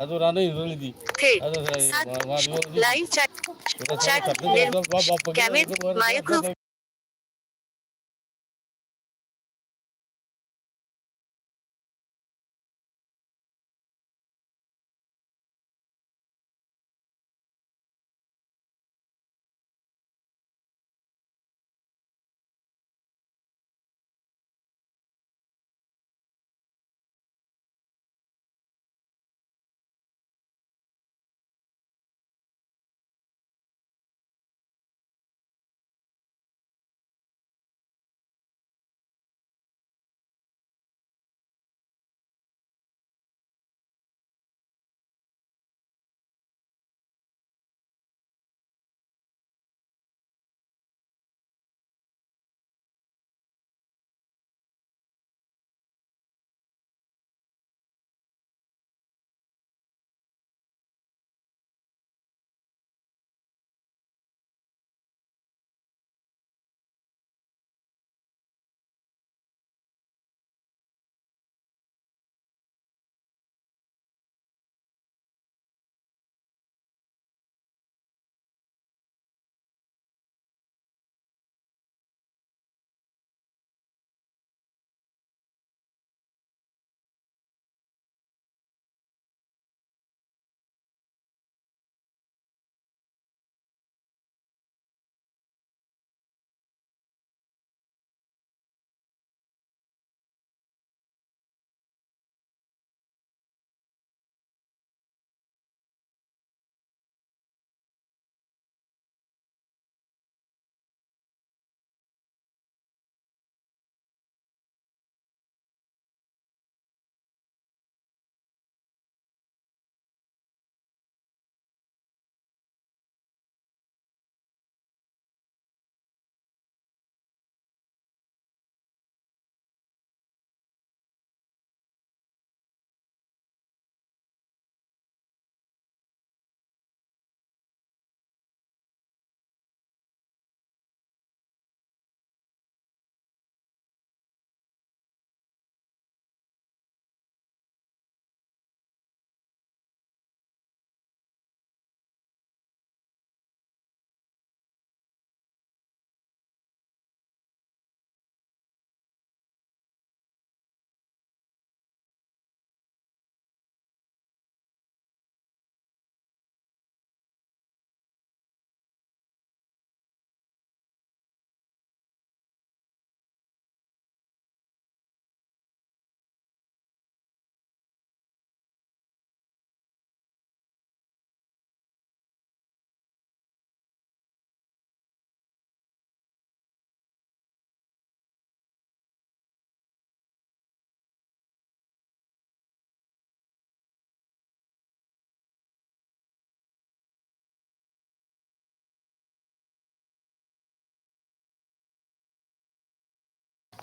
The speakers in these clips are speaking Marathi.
अजून राहणं हिरवली ती थेट अजून सात वा- वा- लाईव्ह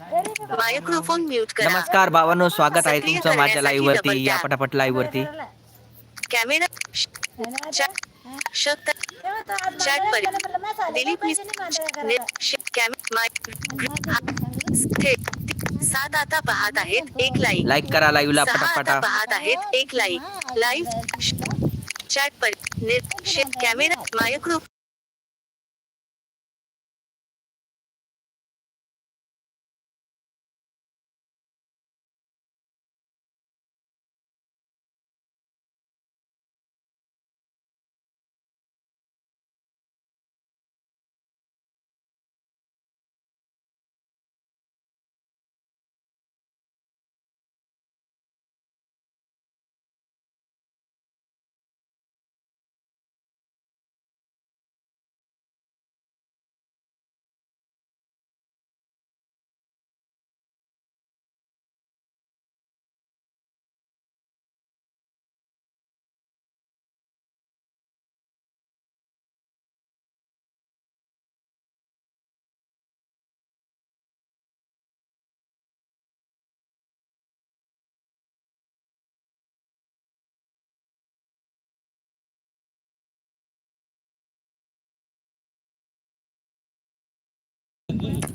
मायक्रोफोन म्यूट करा. नमस्कार भावांनो स्वागत आहे तुमचं माझ्या लाईव्ह वरती या. पटापट लाईव्ह वरती. कॅमेरा चॅट शब्द चॅट परि दिलीप मिस थेट सात आता पाहत आहेत एक लाईक लाईक करा लाईव्हला पटापटा. पाहत आहेत एक लाईक लाईव्ह चॅट परि कॅमेरा मायक्रो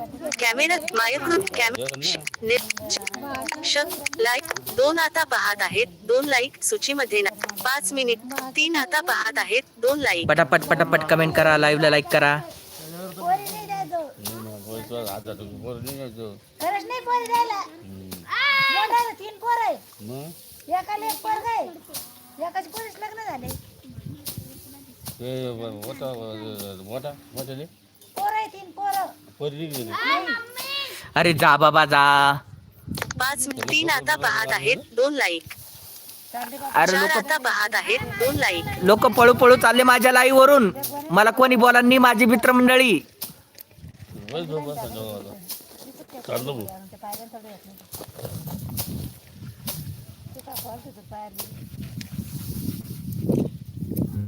म्हणजे काय झालं? माझं करून टाकायचं होतं लगेच तो कॅमेरा लाईक दोन आता पाहत आहेत दोन लाईक सूचीमध्ये पाच मिनिट तीन आता पाहत आहेत दोन लाईक पटापट पटापट कमेंट करा लाईव्हला लाईक करा पोरी नाही द्यायचो पोरी तुला हातात टाकून पोरी नाही घ्यायचो. खरंच नाही पोरी द्यायला मोठा तीन पोर आहे मग एकाला एक पोरग आहे एकाचे पोरीस लग्न झाले ते मोठा मोठा मोठ्याने पोर आहे तीन नाही अरे जा बाबा जा. पाच तीन आता पाहत आहेत दोन लाईक अरे चार लोक आता पाहत आहेत दोन लाईक लोक पळू पळू चालले माझ्या लाईव्ह वरून. मला कोणी बोलांनी माझी मित्रमंडळी. बस बस बस आता. भाऊ. नाही पायरली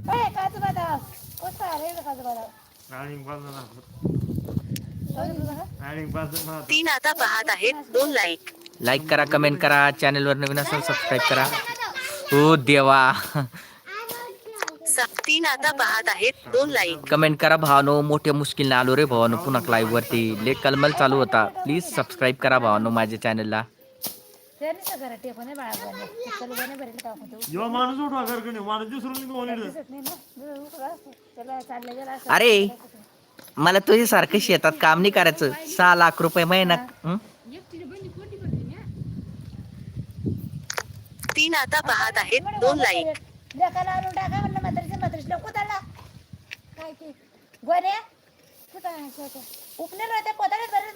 काय काजू बदाम आहे रे काजू बदाम तीन आता पाहत आहेत दोन लाईक लाईक करा कमेंट करा चॅनलवर नवीन असेल सबस्क्राईब करा. हो देवा. तीन आता पाहत आहेत दोन लाईक कमेंट करा भावानो मोठ्या मुश्किलने आलो रे भावानो पुन्हा लाईव्ह वरती. लेख कलमल चालू होता. प्लीज सबस्क्राईब करा भावानो माझ्या चॅनलला. अरे! मला तुझ्यासारखं शेतात काम नाही करायचं. सहा लाख रुपये महिना हं? तीन आता पाहत आहेत दोन लाईक. लेकाला आणून टाका म्हणलं म्हातारीचं म्हातारीचं काय ते? बरेच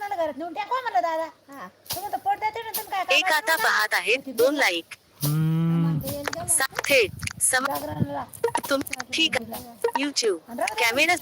मला घरात नेऊन टाकवा म्हणलं दादा. हा. तुम्ही तर पडदा ते नंतर काय एक आता पाहत आहेत दोन लाईक. हम्म. थेट सम तुम ठीक युट्यूब कॅमेरा